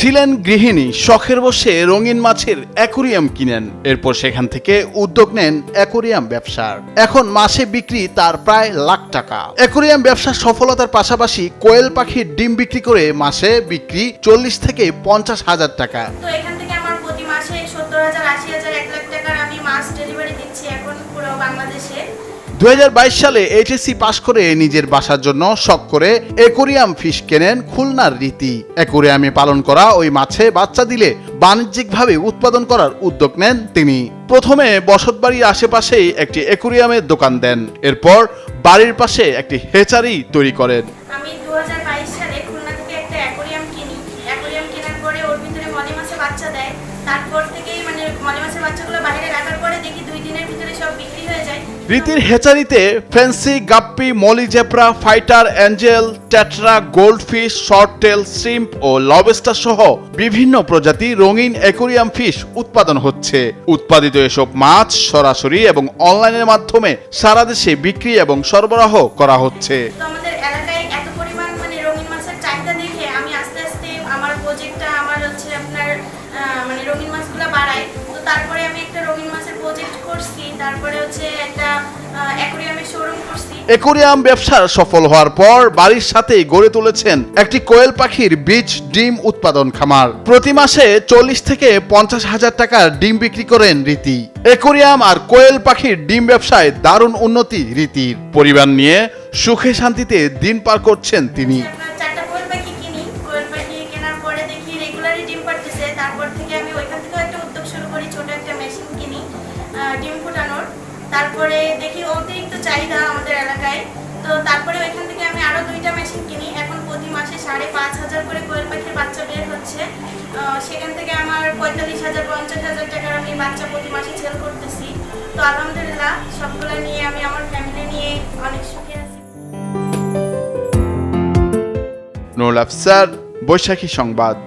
ছিলেন গৃহিণী, শখের বসে রঙিন মাছের অ্যাকোরিয়াম কিনেন। এরপর সেখান থেকে উদ্যোগ নেন অ্যাকোরিয়াম ব্যবসার। এখন মাসে বিক্রি তার প্রায় লাখ টাকা। অ্যাকোরিয়াম ব্যবসার সফলতার পাশাপাশি কোয়েল পাখির ডিম বিক্রি করে মাসে বিক্রি চল্লিশ থেকে পঞ্চাশ হাজার টাকা। তো এখান থেকে মাছ ডেলিভারি দিচ্ছি এখন পুরো বাংলাদেশে। দু হাজার বাইশ সালে এইচএসসি পাশ করে নিজের বাসার জন্য শখ করে অ্যাকোরিয়াম ফিশ কেনেন খুলনার রীতি। অ্যাকোরিয়ামে পালন করা ওই মাছে বাচ্চা দিলে বাণিজ্যিকভাবে উৎপাদন করার উদ্যোগ নেন তিনি। প্রথমে বসতবাড়ির আশেপাশেই একটি অ্যাকোরিয়ামের দোকান দেন। এরপর বাড়ির পাশে একটি হেচারি তৈরি করেন। আমি দু সালে খুলনা থেকে একটা অ্যাকোরিয়াম কিনি। অ্যাকোরিয়াম কেনার পরে ওর ভিতরে মলি মাছে বাচ্চা দেয়। তারপর থেকেই মানে মলি মাছের বাচ্চাগুলো বাইরে রাখার দেখি দুই দিনের ভিতরে সব বিক্রি হয়ে যায়। রীতির হেচারিতে fancy guppy molly zebra fighter angel tetra goldfish short tail shrimp ও লবস্টার সহ বিভিন্ন প্রজাতি রঙিন অ্যাকোরিয়াম ফিশ উৎপাদন হচ্ছে। উৎপাদিত এসব মাছ সরাসরি এবং অনলাইনের মাধ্যমে সারা দেশে বিক্রি এবং সরবরাহ করা হচ্ছে। আমাদের এলাকায় এত পরিমাণ মানে রঙিন মাছের চাহিদা দেখে আমি আস্তে আস্তে আমার প্রজেক্টটা আমার হচ্ছে আপনার মানে রঙিন মাছগুলো বাড়াই। অ্যাকোরিয়াম ব্যবসার সফল হওয়ার পর বাড়ির সাথেই গড়ে তুলেছেন একটি কোয়েল পাখির বীজ ডিম উৎপাদন খামার। প্রতি মাসে চল্লিশ থেকে পঞ্চাশ হাজার টাকার ডিম বিক্রি করেন রীতি। অ্যাকোরিয়াম আর কোয়েল পাখির ডিম ব্যবসায় দারুণ উন্নতি রীতির। পরিবার নিয়ে সুখে শান্তিতে দিন পার করছেন তিনি। তারপরে দেখি অতিরিক্ত চাহিদা আমাদের এলাকায়। তো তারপরে ওইখান থেকে আমি আরও দুইটা মেশিন কিনি। এখন প্রতি মাসে সাড়ে পাঁচ হাজার করে কোয়েল পাখির বাচ্চা বের হচ্ছে। সেখান থেকে আমার পঁয়তাল্লিশ হাজার, পঞ্চাশ হাজার টাকার আমি বাচ্চা প্রতি মাসে সেল করতেছি। তো আলহামদুলিল্লাহ, সবগুলো নিয়ে আমি আমার ফ্যামিলি নিয়ে অনেক সুখে আছি। নুরুল আফসার, বৈশাখী সংবাদ।